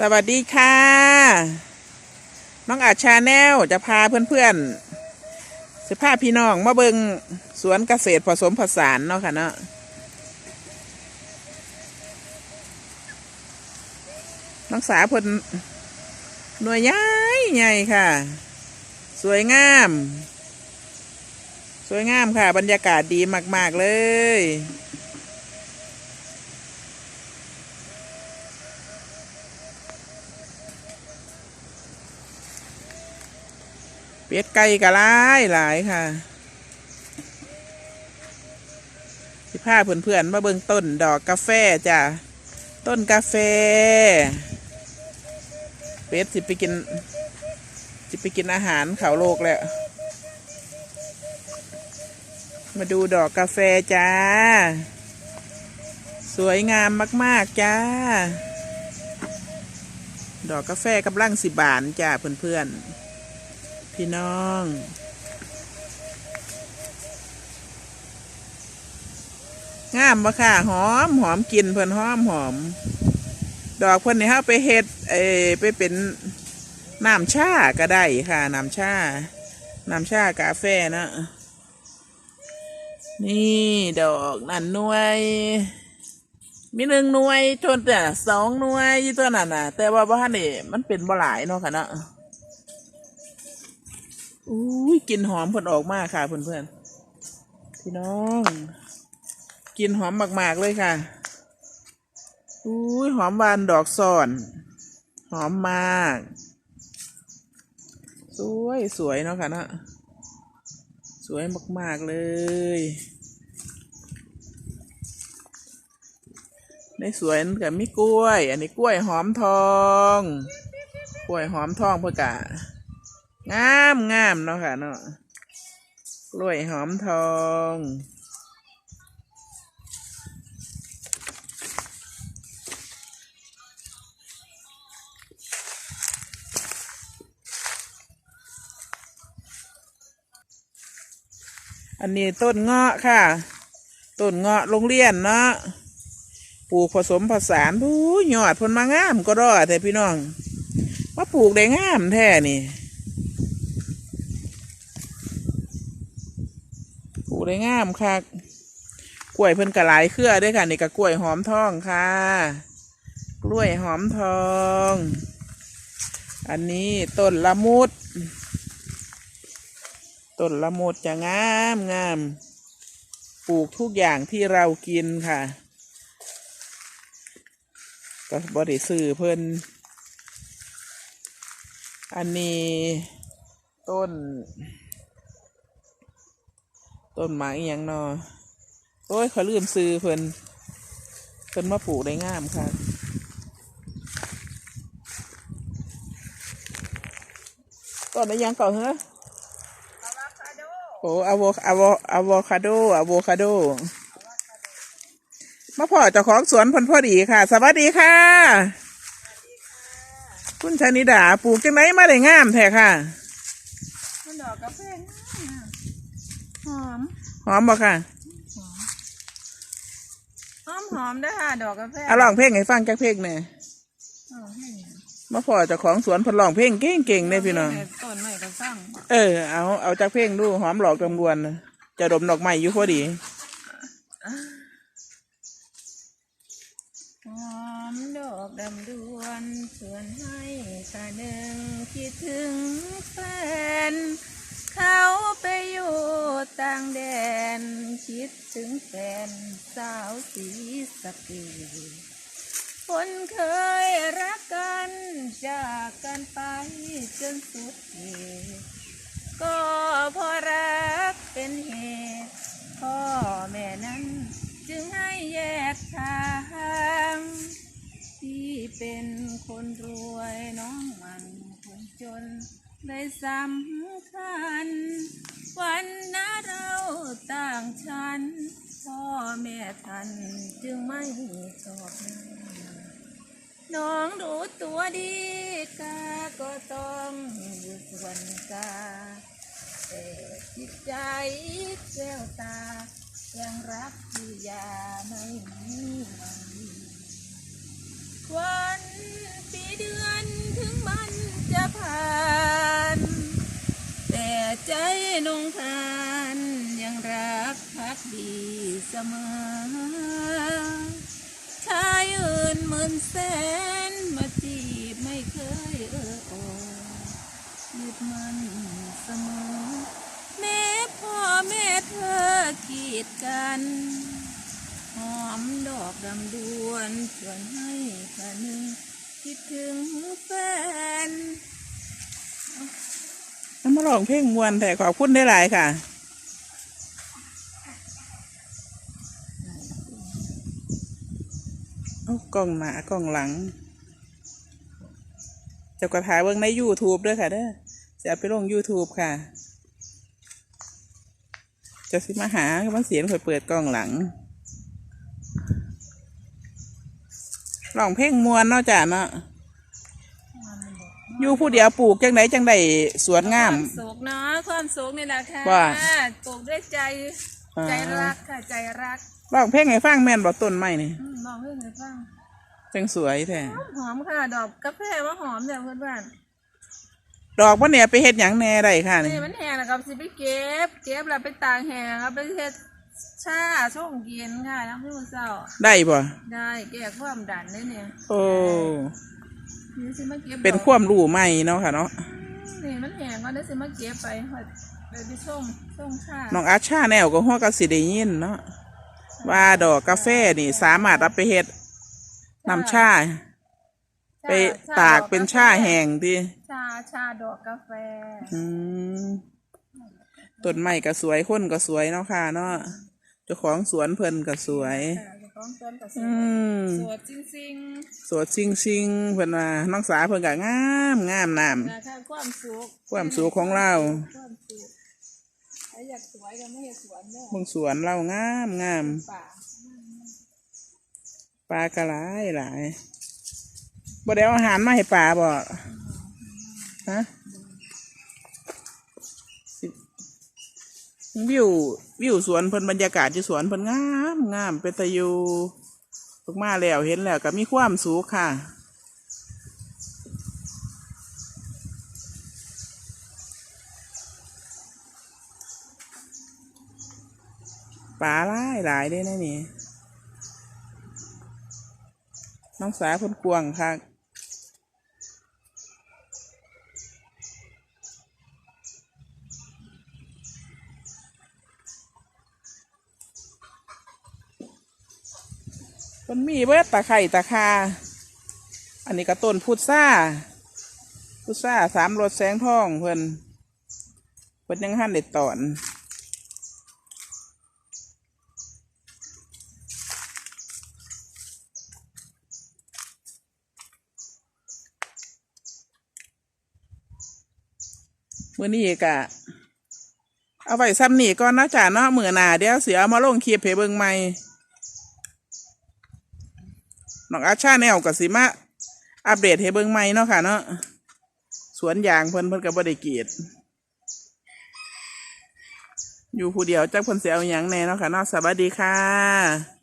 สวัสดีค่ะ น้องอาชาแนลจะพาเพื่อนๆสิพาพี่น้องมาเบิงสวนเกษตรผสมผสานเนาะค่ะเนาะน้องสาพนหน่วยใหญ่ใหญ่ค่ะ สวยงาม สวยงามค่ะ บรรยากาศดีมาก ๆ เลย เป็ดไก่กะหลายหลายค่ะสิพาเพื่อนๆมาเบิ่งต้นดอกกาแฟจ้ะต้นกาแฟ เป็ดสิไปกินสิไปกินอาหารเขาโลกแล้ว มาดูดอกกาแฟจ้า สวยงามมาก ๆ จ้า ดอกกาแฟกำลังสิบานจ้าเพื่อนๆ พี่น้องงามบ่ค่ะหอมหอมกลินเพิ่นหอมหอม ดอกเพิ่นนี่เฮาไปเฮ็ดเอไปเป็นน้ำชาก็ได้ค่ะน้ำชาน้ำชากาแฟนะนี่ดอกนั่นหน่วย มีหนึ่งหน่วยทนแต่สองหน่วยยู่ตัวนั้นน่ะ แต่ว่าบ้านนี่มันเป็นบ่หลายเนาะค่ะเนาะ อุ้ยกลิ่นหอมเพิ่นออกมากค่ะเพื่อนๆพี่น้องกลิ่นหอมมากๆเลยค่ะอุ้ยหอมบานดอกซ่อน หอมมาก สวยสวยเนาะค่ะเนาะสวยมากๆเลย ในสวนกับมีกล้วย อันนี้กล้วยหอมทอง กล้วยหอมทองเพื่อกะ งามงามเนาะค่ะเนาะกล้วยหอมทองอันนี้ต้นเงาะค่ะ ต้นเงาะโรงเรียนเนาะ ปลูกผสมผสานผู้ยอดพนมางามก็รอดแต่พี่น้องมาปลูกได้งามแท้นี่ ปลูก ได้งามค่ะ กล้วยเพิ่นกระหลายเครือด้วยค่ะนี่ก็กล้วยหอมทองค่ะ กล้วยหอมทอง อันนี้ต้นละมุด ต้นละมุดจะงามงาม ปลูกทุกอย่างที่เรากินค่ะก็บริสื่อเพิ่น อันนี้ต้น ต้นไม้อย่างนอโอ้ยเขาลืมซื้อเพิ่นเพิ่นมาปลูกได้งามค่ะต้นอะไรยังก่อนเหรอโอ้อะโวอะโวอะโวคาโดอะโวคาโด มาพ่อเจ้าของสวนพ่นพอดีค่ะ สวัสดีค่ะ คุณชนิดาปลูกจังไหนมาได้งามแท้ค่ะ มันดอกกาแฟ หอม หอมบ่ค่ะ หอมหอมเด้อค่ะ ดอกกาแฟอะร้องเพลงให้ฟังจักเพลงหน่อยเอาให้เนี่ยมาพ่อเจ้าของสวนเพนร้องเพลงเก่งๆเนี่ยพี่น้อง ต้นไม้ก็สร้างเออ เอา เอาจากเพลงดูหอมหลอกจำรวนน่ะจะดมดอกไม้อยู่พอดี หอมดอกดำดวนชวนให้ตาหนึ่งคิดถึงแฟนเขาไปอยู่ ต่างแดน คิดถึงแฟนสาวสีสเกดคนเคยรักกันจากกันไปจนสุดเหตุก็ ท่านจึงไม่ชอบน้องรู้ตัวดีกาก็ต้องอยู่ส่วนกาแต่จิตใจแก้วตา ยังรักที่ยาไม่มีวันวันปีเดือนถึงมันจะผ่าน แต่ใจนงทานยังรัก พักดีเสมอชายอื่นหมื่นแสนมาจีบไม่เคยเอออยึดมันเสมอ แม่พ่อแม่เธอกีดกัน หอมดอกดำดวนชวนให้คานึงคิดถึงแฟน น้ำมาลองเพลงมวนแต่ขอบคุณได้หลายค่ะ เอากล้องหน้ากล้องหลังเจะกระถายเบิ่งใน YouTube ด้วยค่ะเด้อจะเอาไปลง YouTube ค่ะ จะสิมาหามันเสียงค่อยเปิดกล้องหลังร้องเพลงมวนเนาะจ้ะเนาะอยู่ผู้เดียวปลูกจังไดจังไดสวนงามความสุขเนาะความสุขนี่แหละค่ะว่าปลูกด้วยใจอ่าใจรักค่ะใจรัก ร้องเพลงให้ฟังแม่นบ่ต้นไม้นี่อืมมองเพื่อนให้ฟังจังสวยแท้หอมหอมค่ะ ดอกกาแฟว่าหอมเนี่ยเพื่อนบ้านดอกบ่เนี่ยไปเฮ็ดหยังแหน่ได้ค่ะนี่นี่มันแห้งแล้วก็สิไปเก็บ เก็บแล้วไปตากแห้งแล้วไปเฮ็ดชาช่องเย็นค่ะน้ำพึ่งเศร้า ได้บ่ได้แก้ความดันได้เนี่ยโอ้นี่สิมาเก็บเป็นดอกความรู้ใหม่เนาะค่ะเนาะนี่มันแห้งก็ได้สิมาเก็บไปไปไปส่งส่งชาน้องอาชาแนวก็ฮอดก็สิได้ยินเนาะ ว่าดอกกาแฟนี่สามารถเอาไปเฮ็ดน้ำชา ไปตากเป็นชาแห้งติชาชาดอกกาแฟอืมต้นไม้ก็สวยคนก็สวยเนาะค่ะ เนาะเจ้าของสวนเพิ่นก็สวยค่ะเจ้าของต้นก็สอืวยมสวยจริงสดซิงซิงเพิ่นว่าน้องสาวเพิ่นก็งามงามน้ำๆนะคะความสุข ความสุขของเรา ความสุข ใครอยากสวยก็ไม่เห็นสวนเด้อเบิ่งสวนเรางามงามป่าปลากระหลายหลายบ่ได้เอาอาหารมาให้ปลาบ่ฮะวิววิวสวนเพิ่นบรรยากาศที่สวนเพิ่นงามงามเป็นตะยูลงมาแล้วเห็นแล้วก็มีความสุขค่ะ ปลาหลายหลายได้นะนี่ น้องสาคนกวงค่ะมันมีเบิดตะไคร่ตะคา อันนี้ก็ต้นพุทราพุทราสามรสแสงทองเพิ่นเพิ่นยังหั่นเด็ดตอน มื่อนี้กะ เอาไว้ซ้ำนี่ก่อนนะจ้าเนาะมือหนาเดี๋ยวเสียเอามาลงคลิปให้เบิงใหม่น้องอาชาแนวกับสิมาอัปเดตให้เบิงใหม่เนาะค่ะเนาะสวนยางเพิ่นเพิ่นก็บ่ได้กรีดอยู่ผู้เดียวจักเพิ่นสิเอาหยังแน่เนาะค่ะเนาะสวัสดีค่ะ